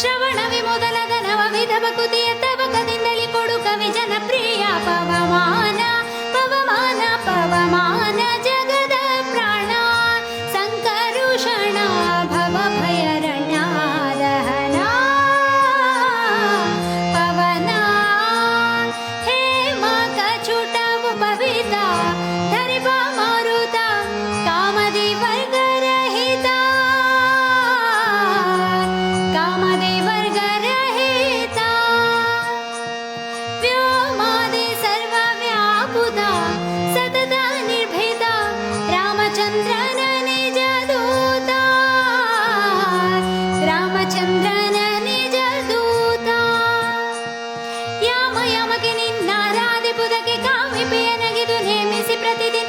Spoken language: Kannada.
ಶ್ರವಣವಿ ಮೊದಲದ ನವವಿಧ ಬಕುತಿಯ ತವಕದಿಂದಲಿ ನಿನ್ನ ನಿನ್ನಾರಾಧೆ ಪುದಕ್ಕೆ ಕಾವ್ಯ ನೇಮಿಸಿ ಪ್ರತಿದಿನ